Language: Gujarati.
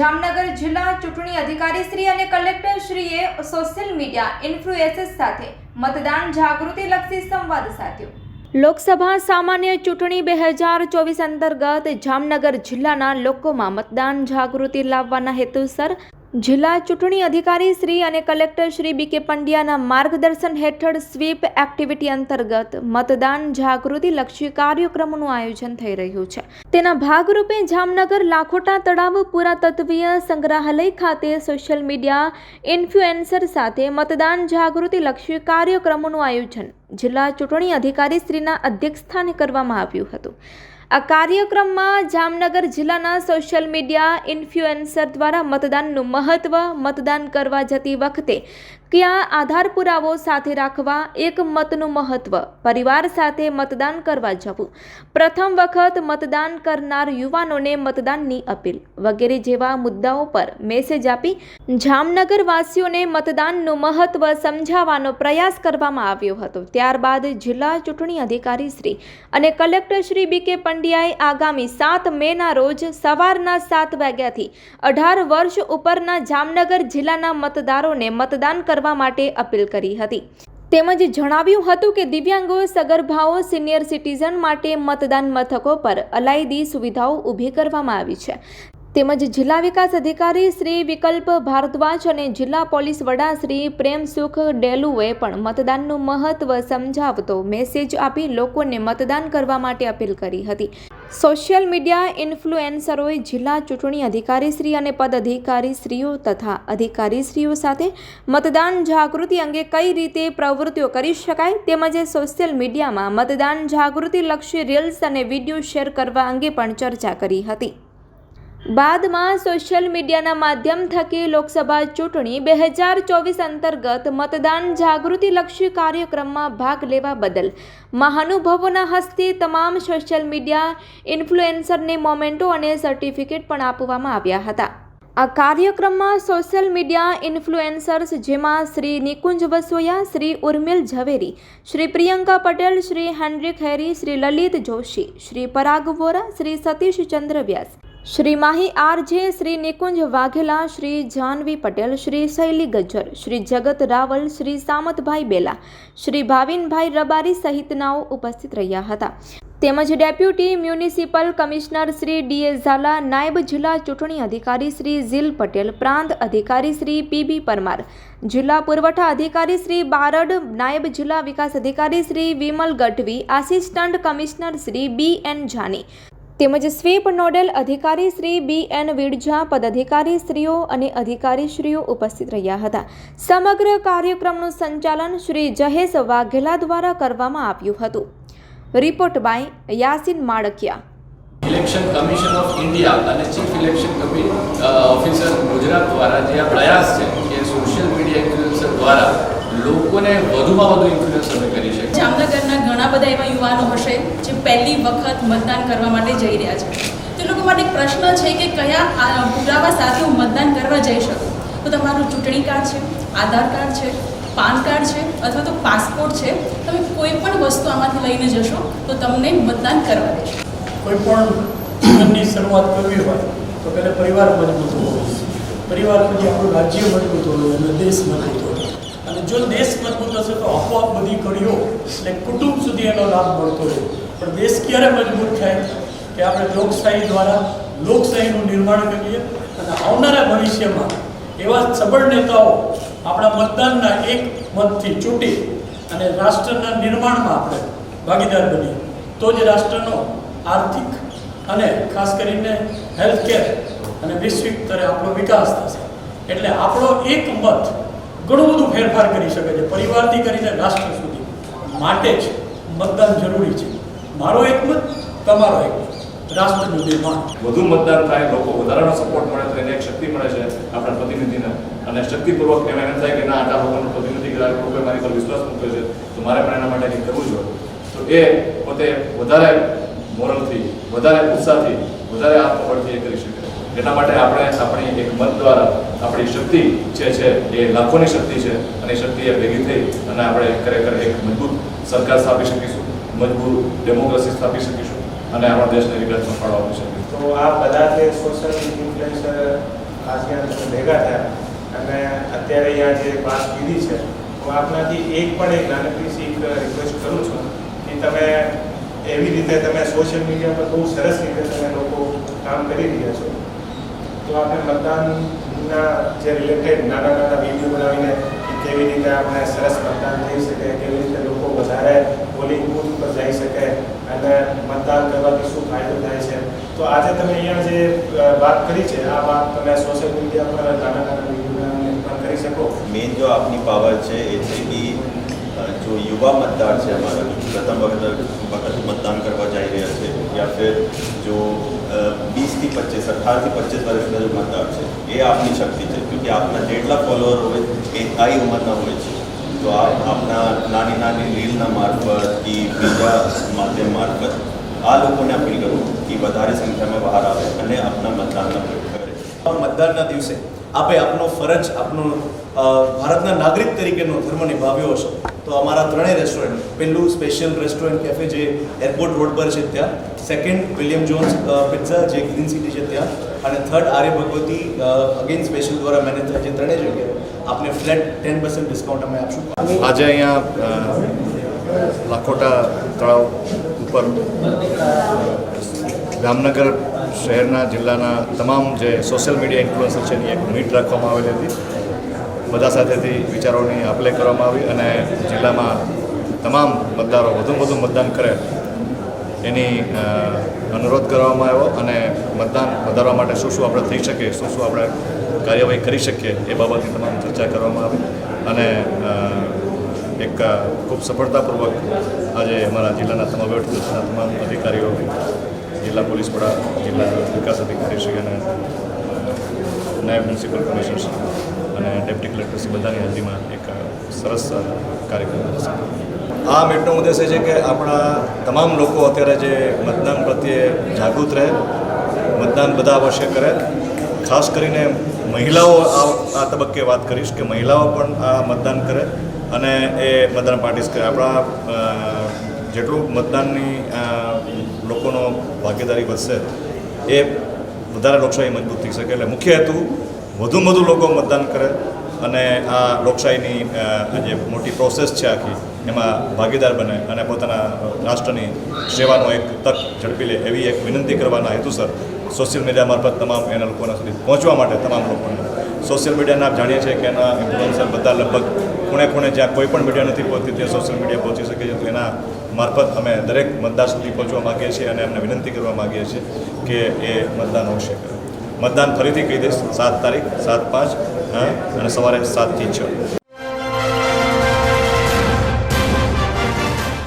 જામનગર જિલ્લા ચૂંટણી અધિકારી શ્રી અને કલેક્ટર શ્રીએ સોશિયલ મીડિયા ઇન્ફ્લુએન્સર્સ સાથે મતદાન જાગૃતિ લક્ષી સંવાદ સાધ્યો. લોકસભા સામાન્ય ચૂંટણી બે હજાર ચોવીસ અંતર્ગત જામનગર જિલ્લાના લોકોમાં મતદાન જાગૃતિ લાવવાના હેતુસર જિલ્લા ચૂંટણી અધિકારી શ્રી અને કલેક્ટર શ્રી બી કે પંડ્યાના માર્ગદર્શન હેઠળ સ્વીપ એક્ટિવિટી અંતર્ગત મતદાન જાગૃતિ લક્ષી કાર્યક્રમનું આયોજન થઈ રહ્યું છે. તેના ભાગરૂપે જામનગર લાખોટા તળાવ પુરાતત્વીય સંગ્રહાલય ખાતે સોશિયલ મીડિયા ઇન્ફ્લુએન્સર સાથે મતદાન જાગૃતિ લક્ષી કાર્યક્રમોનું આયોજન જિલ્લા ચૂંટણી અધિકારી શ્રીના અધ્યક્ષસ્થાને કરવામાં આવ્યું હતું. આ કાર્યક્રમમાં જામનગર જિલ્લાના સોશિયલ મીડિયા ઇન્ફ્લુએન્સર દ્વારા મતદાનનું મહત્ત્વ મતદાન કરવા જતી વખતે કયા આધાર પુરાવો સાથે રાખવા એક મતનું મહત્ત્વ પરિવાર સાથે મતદાન કરવા જવું. પ્રથમ વખત મતદાન કરનાર યુવાનોને મતદાનની અપીલ. વગેરે જેવા મુદ્દાઓ પર મેસેજ આપી જામનગરવાસીઓને મતદાનનું મહત્ત્વ સમજાવવાનો પ્રયાસ કરવામાં આવ્યો હતો. ત્યારબાદ જિલ્લા ચૂંટણી અધિકારી શ્રી અને કલેક્ટર શ્રી બી કે પંડ્યાએ આગામી સાત મેના રોજ સવારના સાત વાગ્યાથી અઢાર વર્ષ ઉપરના જામનગર જિલ્લાના મતદારોને મતદાન કરવા માટે અપીલ કરી હતી. તેમજ જણાવ્યું હતું કે દિવ્યાંગો સગર્ભાઓ સિનિયર સિટીઝન માટે મતદાન મથકો પર અલાયદી સુવિધાઓ ઊભી કરવામાં આવી છે. તેમજ જિલ્લા વિકાસ અધિકારી શ્રી વિકલ્પ ભારદ્વાજ અને જિલ્લા પોલીસ વડા શ્રી પ્રેમસુખ ડેલુએ પણ મતદાનનું મહત્વ સમજાવતો મેસેજ આપી લોકોને મતદાન કરવા માટે અપીલ કરી હતી. સોશિયલ મીડિયા ઇન્ફ્લુએન્સરોએ જિલ્લા ચૂંટણી અધિકારી શ્રી અને પદ અધિકારી શ્રીઓ તથા અધિકારી શ્રીઓ સાથે મતદાન જાગૃતિ અંગે કઈ રીતે પ્રવૃત્તિઓ કરી શકાય તેમજ સોશિયલ મીડિયામાં મતદાન જાગૃતિ લક્ષી રીલ્સ અને વીડિયો શેર કરવા અંગે પણ ચર્ચા કરી હતી. બાદમાં સોશિયલ મીડિયાના માધ્યમ થકી લોકસભા ચૂંટણી બે હજાર ચોવીસ અંતર્ગત મતદાન જાગૃતિલક્ષી કાર્યક્રમમાં ભાગ લેવા બદલ મહાનુભાવોના હસ્તે તમામ સોશિયલ મીડિયા ઇન્ફ્લુએન્સરને મોમેન્ટો અને સર્ટિફિકેટ પણ આપવામાં આવ્યા હતા. આ કાર્યક્રમમાં સોશિયલ મીડિયા ઇન્ફ્લુએન્સર્સ જેમાં Shri Nikunj Vasoya, Shri Urmil Zaveri, Shri Priyanka Patel, Shri Henry Harry, Shri Lalit Joshi, Shri Parag Vora, Shri Satish Chandra Vyas Shri Mahi RJ, Shri Nikunj Vaghela, Shri Janvi Patel, Shri Shaili Gajjar, Shri જગત રાવલ, શ્રી સામતભાઈ બેલા, શ્રી ભાવિનભાઈ રબારી સહિતનાઓ ઉપસ્થિત રહ્યા હતા. તેમજ deputy municipal commissioner Shri DA Zala, નાયબ જિલ્લા ચૂંટણી અધિકારી શ્રી ઝીલ પટેલ, પ્રાંત અધિકારી શ્રી પીબી પરમાર, જિલ્લા પુરવઠા અધિકારી શ્રી બારડ, નાયબ જિલ્લા વિકાસ અધિકારી Shri Vimal Gadhvi, assistant commissioner Shri B N Jani તેમજ સ્વીપ નોડલ અધિકારી શ્રી બી એન વિડજા પદાધિકારી શ્રીઓ અને અધિકારીશ્રીઓ ઉપસ્થિત રહ્યા હતા. સમગ્ર કાર્યક્રમનું સંચાલન શ્રી જહેશ વાઘેલા દ્વારા કરવામાં આવ્યું હતું. Report by Yasin Malkiya. Election commission of India અને ચીફ ઇલેક્શન ઓફિસર ગુજરાત દ્વારા જે આ પ્રયાસ છે કે સોશિયલ મીડિયા ઇન્ફ્લુએન્સર દ્વારા લોકોને વધુમાં વધુ ઇન્ફ્લુઅન્સ અમે કરી શકીએ જામનગરના ઘણા બધા એવા યુવાનો હશે જે પહેલી વખત મતદાન કરવા માટે જઈ રહ્યા છે. તે લોકો માટે પ્રશ્ન છે કે કયા પુરાવા સાથે હું મતદાન કરવા જઈ શકું? તો તમારું ચૂંટણી કાર્ડ છે આધાર કાર્ડ છે પાન કાર્ડ છે અથવા તો પાસપોર્ટ છે. તમે કોઈ પણ વસ્તુ આમાંથી લઈને જશો તો તમને મતદાન કરવા દેશે. કોઈ પણ જીવનની શરૂઆત કરવી હોય તો પહેલાં પરિવાર મજબૂત હોવો પરિવાર પછી આપણું રાજ્ય મજબૂત હોવું અને દેશ મજબૂત હોવો. અને જો દેશ મજબૂત હશે તો આપોઆપ બધી કડીઓ એટલે કુટુંબ સુધી એનો લાભ મળતો રહે. પણ દેશ ક્યારે મજબૂત થાય? કે આપણે લોકશાહી દ્વારા લોકશાહીનું નિર્માણ કરીએ અને આવનારા ભવિષ્યમાં એવા સબળ નેતાઓ આપણા મતદાનના એક મતથી ચૂંટી અને રાષ્ટ્રના નિર્માણમાં આપણે ભાગીદાર બનીએ. તો જ રાષ્ટ્રનો આર્થિક અને ખાસ કરીને હેલ્થ કેર અને વૈશ્વિક સ્તરે આપણો વિકાસ થશે. એટલે આપણો એક મત ઘણું બધું ફેરફાર કરી શકે છે, પરિવારથી કરીને રાષ્ટ્ર સુધી. માટે જ મતદાન જરૂરી છે. મારો એક મત, તમારો એક મત. રાષ્ટ્રનું નિર્માણ. વધુ મતદાન થાય, લોકો વધારાનો સપોર્ટ મળે તો એને એક શક્તિ મળે છે, આપણા પ્રતિનિધિને. અને શક્તિપૂર્વક એમ એમ થાય કે ના, આટલા લોકોનો પ્રતિનિધિ લોકોએ મારી પર વિશ્વાસ મૂક્યો છે, તો મારે પણ એના માટે કંઈક કરવું જોઈએ તો એ પોતે વધારે મોરલથી, વધારે ઉત્સાહથી, વધારે આત્મબળથી એ કરી શકે. એટલા માટે આપણે આપણી એક મત દ્વારા આપણી શક્તિ જે છે એ લાખોની શક્તિ છે અને શક્તિ એ ભેગી થઈ અને આપણે ખરેખર એક મજબૂત સરકાર સ્થાપી શકીશું, મજબૂત ડેમોક્રેસી સ્થાપી શકીશું અને આપણા દેશને વિકાસમાં ફાળો આપી શકીશું તો આ બધા જે સોશિયલ ઇન્ફ્લુએન્સર આસિયાન ભેગા થયા. અને અત્યારે અહીંયા જે વાત કીધી છે હું આપનાથી એક પણ એક નાનકડી સી રિક્વેસ્ટ કરું છું કે તમે એવી રીતે તમે સોશિયલ મીડિયા પર બહુ સરસ રીતે તમે લોકો કામ કરી રહ્યા છો. તો આપણે મતદાનના જે રિલેટેડ નાના નાના વીડિયો બનાવીને કેવી રીતે આપણે સરસ મતદાન થઈ શકે, કેવી રીતે લોકો વધારે પોલિંગ બૂથ ઉપર જઈ શકે અને મતદાન કરવાથી શું ફાયદો થાય છે. તો આજે તમે અહીંયા જે વાત કરી છે, આ વાત તમે સોશિયલ મીડિયા પર નાના નાના વીડિયો પણ કરી શકો. મેઇન જો આપની પાવર છે એ છે કે જો યુવા મતદાર છે અમારા, પ્રથમ વખત વખત મતદાન કરવા જઈ રહ્યા છે, યા ફેર જો વીસથી પચીસ, અઠારથી પચીસ વર્ષના જે મતદાર છે, એ આપની શક્તિ છે કે આપના જેટલા ફોલોઅર હોય, એ આ ઉંમરના હોય છે. તો આપ આપના નાની નાની રીલના મારફત કે બીજા માધ્યમ મારફત, આ લોકોને અપીલ કરું કે વધારે સંખ્યામાં બહાર આવે અને આપના મતદાનના પ્રયોગ કરે. મતદાનના દિવસે આપે આપનો ફરજ, આપનો ભારતના નાગરિક તરીકેનો ધર્મ નિભાવ્યો હશે. તો અમારા ત્રણેય રેસ્ટોરન્ટ પહેલું સ્પેશિયલ રેસ્ટોરન્ટ કેફે જે એરપોર્ટ રોડ પર છે ત્યાં સેકન્ડ વિલિયમ જોન્સ પિઝા જે ગ્રીન સિટી છે ત્યાં, અને third Arya Bhagwati again special દ્વારા મેનેજ થાય છે ત્રણેય જગ્યાએ. આપને ફ્લેટ ટેન પર્સન્ટ ડિસ્કાઉન્ટ અમે આપશું. આજે અહીંયા લાખોટા તળાવ ઉપર જામનગર શહેરના જિલ્લાના તમામ જે સોશિયલ મીડિયા ઇન્ફ્લુઅન્સર છે એની એક મીટ રાખવામાં આવેલી હતી. બધા સાથેથી વિચારોની આપલે કરવામાં આવી અને જિલ્લામાં તમામ મતદારો વધુમાં વધુ મતદાન કરે એની અનુરોધ કરવામાં આવ્યો અને મતદાન વધારવા માટે શું શું આપણે થઈ શકીએ, શું શું આપણે કાર્યવાહી કરી શકીએ એ બાબતની તમામ ચર્ચા કરવામાં આવી અને એક ખૂબ સફળતાપૂર્વક આજે અમારા જિલ્લાના તમામ વહીવટીતંત્રના તમામ અધિકારીઓ, જિલ્લા પોલીસ વડા, જિલ્લા વિકાસ અધિકારી શ્રી અને નાયબ મ્યુનિસિપલ કમિશનર શ્રી. અને ડેપ્ટી કલેક્ટર શ્રી બધાની હાજરીમાં એક સરસ કાર્યક્રમ થશે આ મીટનો ઉદ્દેશ છે કે આપણા તમામ લોકો અત્યારે જે મતદાન પ્રત્યે જાગૃત રહે, મતદાન બધા અવશ્ય કરે. ખાસ કરીને મહિલાઓ આ તબક્કે વાત કરીશ કે મહિલાઓ પણ આ મતદાન કરે અને એ મતદાન પાર્ટિસ કરે. આપણા જેટલું મતદાનની લોકોનો ભાગીદારી વધશે, એ વધારે લોકશાહી મજબૂત થઈ શકે. એટલે મુખ્ય હેતુ વધુમાં વધુ લોકો મતદાન કરે અને આ લોકશાહીની જે મોટી પ્રોસેસ છે આખી, એમાં ભાગીદાર બને અને પોતાના રાષ્ટ્રની સેવાનો એક તક ઝડપી લે એવી એક વિનંતી કરવાના હેતુસર સોશિયલ મીડિયા મારફત તમામ એના લોકોના સુધી પહોંચવા માટે તમામ લોકોને. સોશિયલ મીડિયાને આપ જાણીએ છીએ કે એના ઇન્ફ્લુઅન્સર બધા લગભગ ખૂણે ખૂણે જ્યાં કોઈ પણ મીડિયા નથી પહોંચતી ત્યાં સોશિયલ મીડિયા પહોંચી શકે છે. તો એના મારફત અમે દરેક મતદાર સુધી પહોંચવા માગીએ છીએ અને એમને વિનંતી કરવા માગીએ છીએ કે એ મતદાન હોઈ કરે. મતદાન ફરીથી કહી દઈશ. સાત તારીખ સાત પાંચ અને સવારે સાતથી છ.